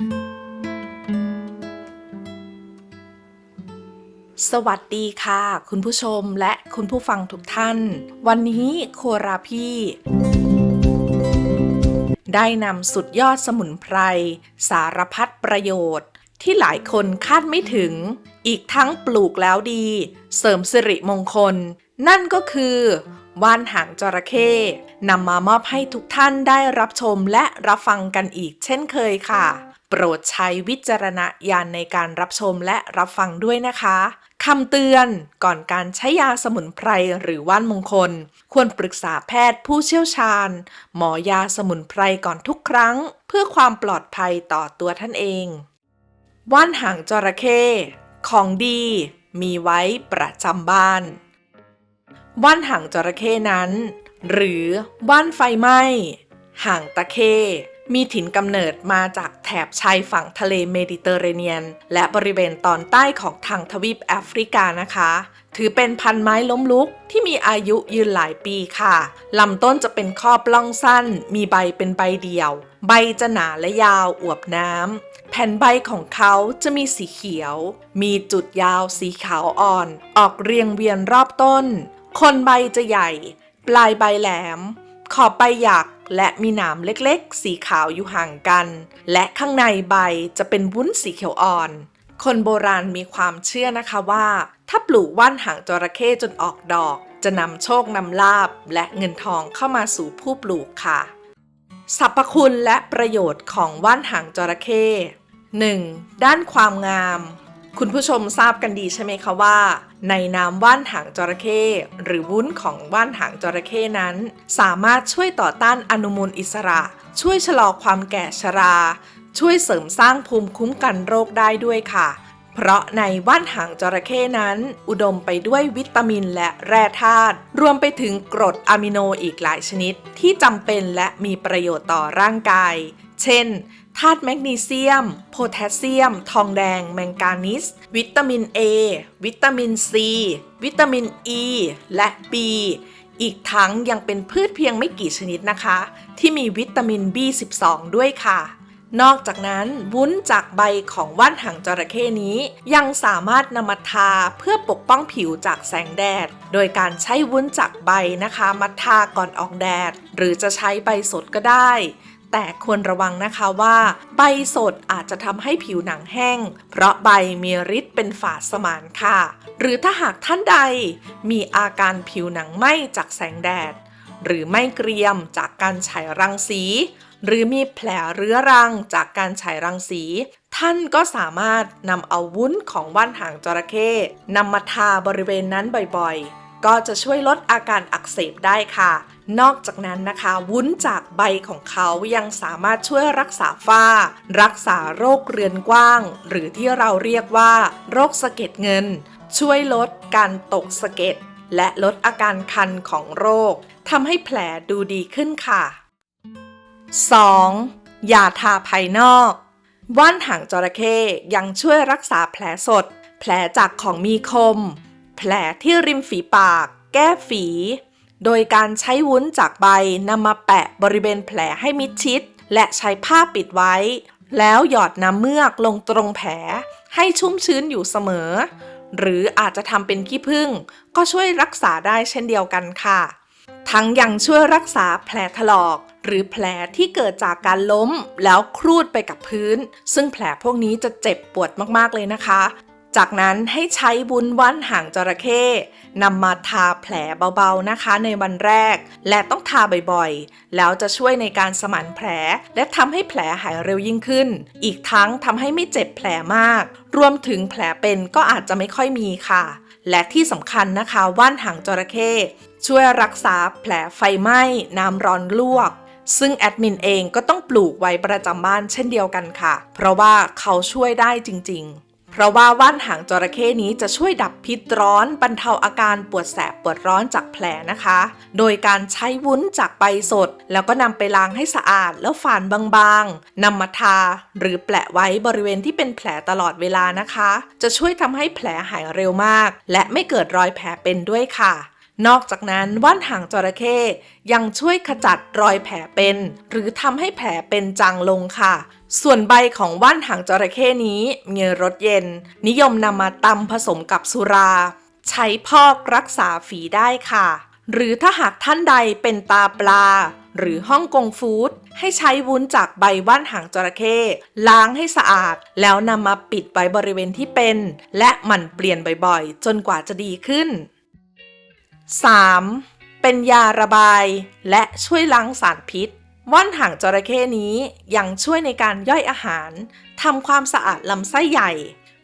สวัสดีค่ะ คุณผู้ชมและคุณผู้ฟังทุกท่าน วันนี้โคราพี่ ได้นำสุดยอดสมุนไพร สารพัดประโยชน์ ที่หลายคนคาดไม่ถึง อีกทั้งปลูกแล้วดี เสริมสิริมงคล นั่นก็คือ ว่านหางจระเข้นำมามอบให้ทุกท่านได้รับชมและรับฟังกันอีกเช่นเคยค่ะ โปรดใช้วิจารณญาณในการรับชมและรับฟังด้วยนะคะคำเตือนก่อนการใช้ยาสมุนไพรหรือว่านมงคล ควรปรึกษาแพทย์ผู้เชี่ยวชาญ หมอยาสมุนไพรก่อนทุกครั้ง เพื่อความปลอดภัยต่อตัวท่านเอง ว่านหางจระเข้ของดีมีไว้ประจำบ้าน ว่านหางจระเข้นั้น หรือว่านไฟไหม้ หางตะเข้ มีถิ่นกำเนิดมาจากแถบชายฝั่งทะเลเมดิเตอร์เรเนียน และบริเวณตอนใต้ของทางทวีปแอฟริกานะคะ ถือเป็นพันไม้ล้มลุกที่มีอายุยืนหลายปีค่ะลำต้นจะเป็นข้อปล้องสั้น มีใบเป็นใบเดียว ใบจะหนาและยาวอวบน้ำแผ่นใบของเขาจะมีสีเขียว มีจุดยาวสีขาวอ่อน ออกเรียงเวียนรอบต้น คนใบจะใหญ่ ปลายใบแหลม ขอบใบหยักและมีหนามเล็กๆ สีขาวอยู่ห่างกัน และข้างในใบจะเป็นวุ้นสีเขียวอ่อน คนโบราณมีความเชื่อนะคะว่า ถ้าปลูกว่านหางจระเข้จนออกดอก จะนำโชคนำลาบและเงินทองเข้ามาสู่ผู้ปลูกค่ะ สรรพคุณและประโยชน์ของว่านหางจระเข้ 1. ด้านความงาม คุณผู้ชมทราบกันดีใช่ไหมคะว่า ในน้ำว่านหางจระเข้หรือวุ้นของว่านหางจระเข้นั้น สามารถช่วยต่อต้านอนุมูลอิสระ ช่วยชะลอความแก่ชรา ช่วยเสริมสร้างภูมิคุ้มกันโรคได้ด้วยค่ะ เพราะในว่านหางจระเข้นั้น อุดมไปด้วยวิตามินและแร่ธาตุรวมไปถึงกรดอะมิโนอีกหลายชนิด ที่จำเป็นและมีประโยชน์ต่อร่างกาย เช่น ธาตุแมกนีเซียม โพแทสเซียม ทองแดง แมงกานิส วิตามิน A วิตามิน C วิตามิน E และ B อีกทั้งยังเป็นพืชเพียงไม่กี่ชนิดนะคะ ที่มีวิตามิน B12 ด้วยค่ะ นอกจากนั้นวุ้นจากใบของว่านหางจระเข้นี้ ยังสามารถนำมาทาเพื่อปกป้องผิวจากแสงแดด โดยการใช้วุ้นจากใบนะคะมาทาก่อนออกแดด หรือจะใช้ใบสดก็ได้ แต่ควรระวังนะคะว่า ใบสดอาจจะทำให้ผิวหนังแห้ง เพราะใบมีฤทธิ์เป็นฝาดสมานค่ะ หรือถ้าหากท่านใด มีอาการผิวหนังไหม้จากแสงแดด หรือไม่เกรียมจากการฉายรังสี หรือมีแผลเรื้อรังจากการฉายรังสี ท่านก็สามารถนำเอาวุ้นของว่านหางจระเข้นำมาทาบริเวณนั้นบ่อยๆ ก็จะช่วยลดอาการอักเสบได้ค่ะ นอกจากนั้นนะคะ วุ้นจากใบของเขายังสามารถช่วยรักษาฝ้า รักษาโรคเรือนกว้าง หรือที่เราเรียกว่า โรคสะเก็ดเงิน ช่วยลดการตกสะเก็ดและลดอาการคันของโรคทำให้แผลดูดีขึ้นค่ะ 2. ยาทาภายนอก ว่านหางจระเข้ยังช่วยรักษาแผลสด แผลจากของมีคม แผลที่ริมฝีปาก แก้ฝี โดยการใช้วุ้นจากใบนำมาแปะบริเวณแผลให้มิดชิด และใช้ผ้าปิดไว้ แล้วหยอดน้ำเมือกลงตรงแผล ให้ชุ่มชื้นอยู่เสมอ หรืออาจจะทำเป็นขี้ผึ้งก็ช่วยรักษาได้เช่นเดียวกันค่ะ ทั้งยังช่วยรักษาแผลถลอก หรือแผลที่เกิดจากการล้มแล้วครูดไปกับพื้น ซึ่งแผลพวกนี้จะเจ็บปวดมากๆเลยนะคะ จากนั้นให้ใช้บุญว่านหางจระเข้นำมาทาแผลเบาๆนะคะในวันแรก และต้องทาบ่อยๆ แล้วจะช่วยในการสมานแผล และทำให้แผลหายเร็วยิ่งขึ้น อีกทั้งทำให้ไม่เจ็บแผลมาก รวมถึงแผลเป็นก็อาจจะไม่ค่อยมีค่ะ และที่สำคัญนะคะว่านหางจระเข้ช่วยรักษาแผลไฟไหม้น้ำร้อนลวกซึ่งแอดมินเองก็ต้องปลูกไว้ประจำบ้านเช่นเดียวกันค่ะ เพราะว่าเขาช่วยได้จริง ๆ ราะว่าว่านหางจระเข้นี้จะช่วยดับพิษร้อนบรรเทาอาการปวดแสบปวดร้อนจากแผลนะคะ โดยการใช้วุ้นจากใบสด แล้วก็นำไปล้างให้สะอาดแล้วฝานบางๆนำมาทา หรือแปะไว้บริเวณที่เป็นแผลตลอดเวลานะคะ จะช่วยทำให้แผลหายเร็วมาก และไม่เกิดรอยแผลเป็นด้วยค่ะ นอกจากนั้นว่านหางจระเข้ยังช่วยขจัดรอยแผลเป็น หรือทำให้แผลเป็นจางลงค่ะ ส่วนใบของว่านหางจระเข้นี้มีรสเย็น นิยมนำมาตำผสมกับสุรา ใช้พอกรักษาฝีได้ค่ะ หรือถ้าหากท่านใดเป็นตาปลา หรือฮ่องกงฟู้ดให้ใช้วุ้นจากใบว่านหางจระเข้ล้างให้สะอาด แล้วนำมาปิดไว้บริเวณที่เป็น และหมั่นเปลี่ยนบ่อยๆ จนกว่าจะดีขึ้น 3. เป็นยาระบายและช่วยล้างสารพิษ ว่านหางจระเข้นี้ยังช่วยในการย่อยอาหารทำความสะอาดลำไส้ใหญ่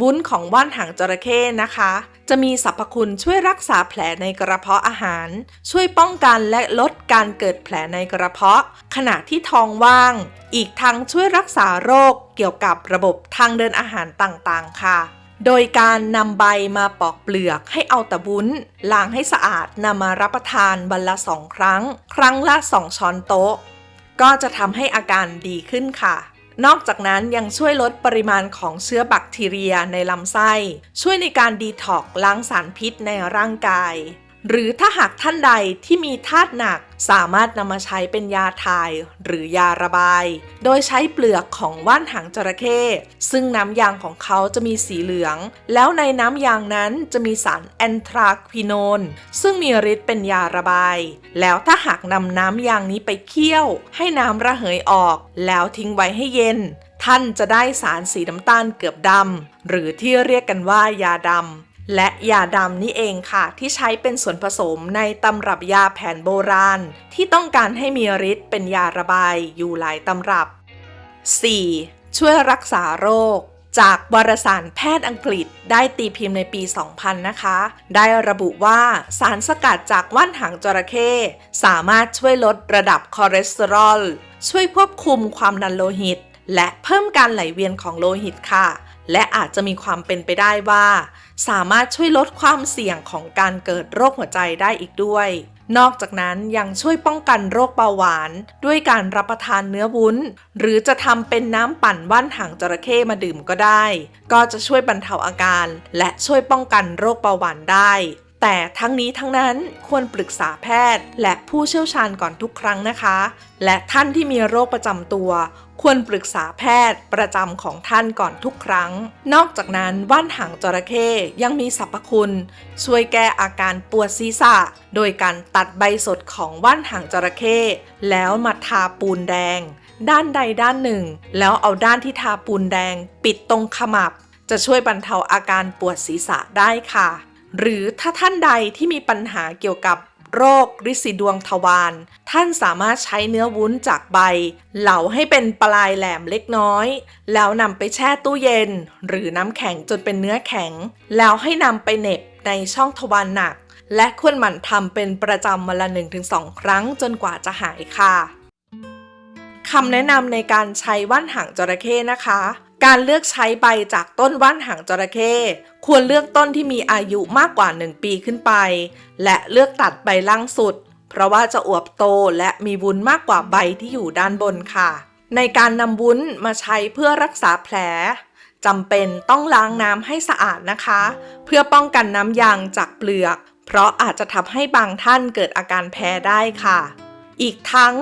บุ้นของว่านหางจระเข้นะคะ จะมีสรรพคุณช่วยรักษาแผลในกระเพาะอาหาร ช่วยป้องกันและลดการเกิดแผลในกระเพาะ ขณะที่ท้องว่าง อีกทั้งช่วยรักษาโรคเกี่ยวกับระบบทางเดินอาหารต่างๆ ค่ะ โดยการนำใบมาปอกเปลือกให้เอาตะบุ้นล้างให้สะอาดนำมารับประทานวันละสองครั้ง ครั้งละสองช้อนโต๊ะ ก็จะทำให้อาการดีขึ้นค่ะ นอกจากนั้นยังช่วยลดปริมาณของเชื้อแบคทีเรียในลำไส้ ช่วยในการดีท็อกล้างสารพิษในร่างกาย หรือถ้าหากท่านใดที่มีธาตุหนักสามารถนำมาใช้เป็นยาถ่ายหรือยาระบาย โดยใช้เปลือกของว่านหางจระเข้ซึ่งน้ำยางของเขาจะมีสีเหลือง แล้วในน้ำยางนั้นจะมีสารแอนทราควิโนนซึ่งมีฤทธิ์เป็นยาระบาย แล้วถ้าหากนำน้ำยางนี้ไปเคี่ยว ให้น้ำระเหยออก แล้วทิ้งไว้ให้เย็น ท่านจะได้สารสีน้ำตาลเกือบดำหรือที่เรียกกันว่ายาดำ และยาดำนี่เองค่ะ ที่ใช้เป็นส่วนผสมในตำรับยาแผนโบราณ ที่ต้องการให้มีฤทธิ์เป็นยาระบายอยู่หลายตำรับ 4. ช่วยรักษาโรค จากวารสารแพทย์อังกฤษได้ตีพิมพ์ในปี 2000 นะคะ ได้ระบุว่าสารสกัดจากว่านหางจระเข้สามารถช่วยลดระดับคอเลสเตอรอล ช่วยควบคุมความดันโลหิต และเพิ่มการไหลเวียนของโลหิตค่ะ และอาจจะมีความเป็นไปได้ว่า สามารถช่วยลดความเสี่ยงของการเกิดโรคหัวใจได้อีกด้วย นอกจากนั้นยังช่วยป้องกันโรคเบาหวาน ด้วยการรับประทานเนื้อวุ้น หรือจะทำเป็นน้ำปั่นว่านหางจระเข้มาดื่มก็ได้ ก็จะช่วยบรรเทาอาการ และช่วยป้องกันโรคเบาหวานได้ แต่ทั้งนี้ทั้งนั้นควรปรึกษาแพทย์ และผู้เชี่ยวชาญก่อนทุกครั้งนะคะ และท่านที่มีโรคประจำตัว ควรปรึกษาแพทย์ประจำของท่านก่อนทุกครั้ง นอกจากนั้นว่านหางจระเข้ยังมีสรรพคุณ ช่วยแก้อาการปวดศีรษะ โดยการตัดใบสดของว่านหางจระเข้แล้วมาทาปูนแดง ด้านใดด้านหนึ่ง แล้วเอาด้านที่ทาปูนแดง ปิดตรงขมับ จะช่วยบรรเทาอาการปวดศีรษะได้ค่ะ หรือถ้าท่านใดที่มีปัญหาเกี่ยวกับโรคริดสีดวงทวาร ท่านสามารถใช้เนื้อวุ้นจากใบ เหลาให้เป็นปลายแหลมเล็กน้อย แล้วนำไปแช่ตู้เย็น หรือน้ำแข็งจนเป็นเนื้อแข็ง แล้วให้นำไปเหน็บในช่องทวารหนัก และควรหมั่นทำเป็นประจำวันละ 1-2 ครั้งจนกว่าจะหายค่ะคำแนะนำในการใช้ว่านหางจระเข้นะคะ การเลือกใช้ใบจากต้นว่านหางจระเข้ควรเลือกต้นที่มีอายุมากกว่า 1 ปีขึ้นไป และเลือกตัดใบล่างสุด เพราะว่าจะอวบโตและมีวุ้นมากกว่าใบที่อยู่ด้านบนค่ะ ในการนำวุ้นมาใช้เพื่อรักษาแผลจำเป็นต้องล้างน้ำให้สะอาดนะคะ เพื่อป้องกันน้ำยางจากเปลือก เพราะอาจจะทำให้บางท่านเกิดอาการแพ้ได้ค่ะ อีกทั้ง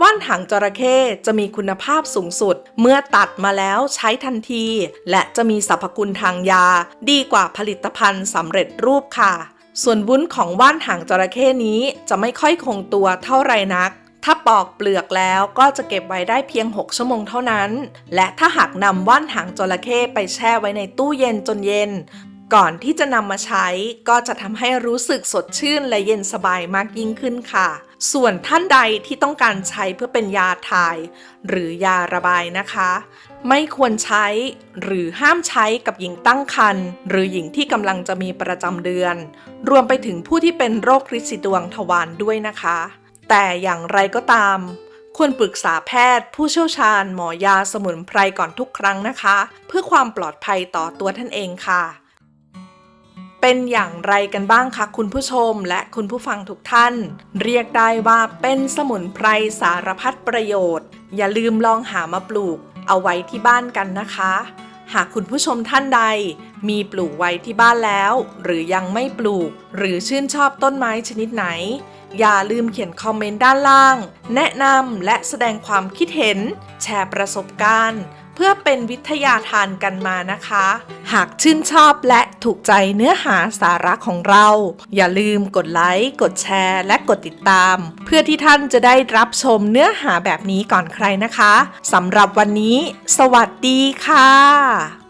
ว่านหางจระเข้จะมีคุณภาพสูงสุด เมื่อตัดมาแล้วใช้ทันที และจะมีสรรพคุณทางยา ดีกว่าผลิตภัณฑ์สำเร็จรูปค่ะ ส่วนวุ้นของว่านหางจระเข้นี้จะไม่ค่อยคงตัวเท่าไรนักถ้าปอกเปลือกแล้วก็จะเก็บไว้ได้เพียง 6 ชั่วโมงเท่านั้น และถ้าหากนำว่านหางจระเข้ไปแช่ไว้ในตู้เย็นจนเย็น ก่อนที่จะนำมาใช้ก็จะทำให้รู้สึกสดชื่นและเย็นสบายมากยิ่งขึ้นค่ะ ส่วนท่านใดที่ต้องการใช้เพื่อเป็นยาถ่าย หรือยาระบายนะคะ ไม่ควรใช้หรือห้ามใช้กับหญิงตั้งครรภ์หรือหญิงที่กำลังจะมีประจำเดือน รวมไปถึงผู้ที่เป็นโรคคริดสีดวงทวารด้วยนะคะ แต่อย่างไรก็ตามควรปรึกษาแพทย์ ผู้เชี่ยวชาญ หมอยาสมุนไพรก่อนทุกครั้งนะคะ เพื่อความปลอดภัยต่อตัวท่านเองค่ะ เป็นอย่างไรกันบ้างคะคุณผู้ชมและคุณผู้ฟังทุกท่าน เรียกได้ว่าเป็นสมุนไพรสารพัดประโยชน์ อย่าลืมลองหามาปลูกเอาไว้ที่บ้านกันนะคะ หากคุณผู้ชมท่านใด มีปลูกไว้ที่บ้านแล้ว หรือยังไม่ปลูก หรือชื่นชอบต้นไม้ชนิดไหน อย่าลืมเขียนคอมเมนต์ด้านล่าง แนะนำและแสดงความคิดเห็น แชร์ประสบการณ์ พื่อเป็นวิทยาทานกันมานะคะ หากชื่นชอบและถูกใจเนื้อหาสาระของเรา อย่าลืมกดไลค์ กดแชร์ และกดติดตาม เพื่อที่ท่านจะได้รับชมเนื้อหาแบบนี้ก่อนใครนะคะสำหรับวันนี้ สวัสดีค่ะ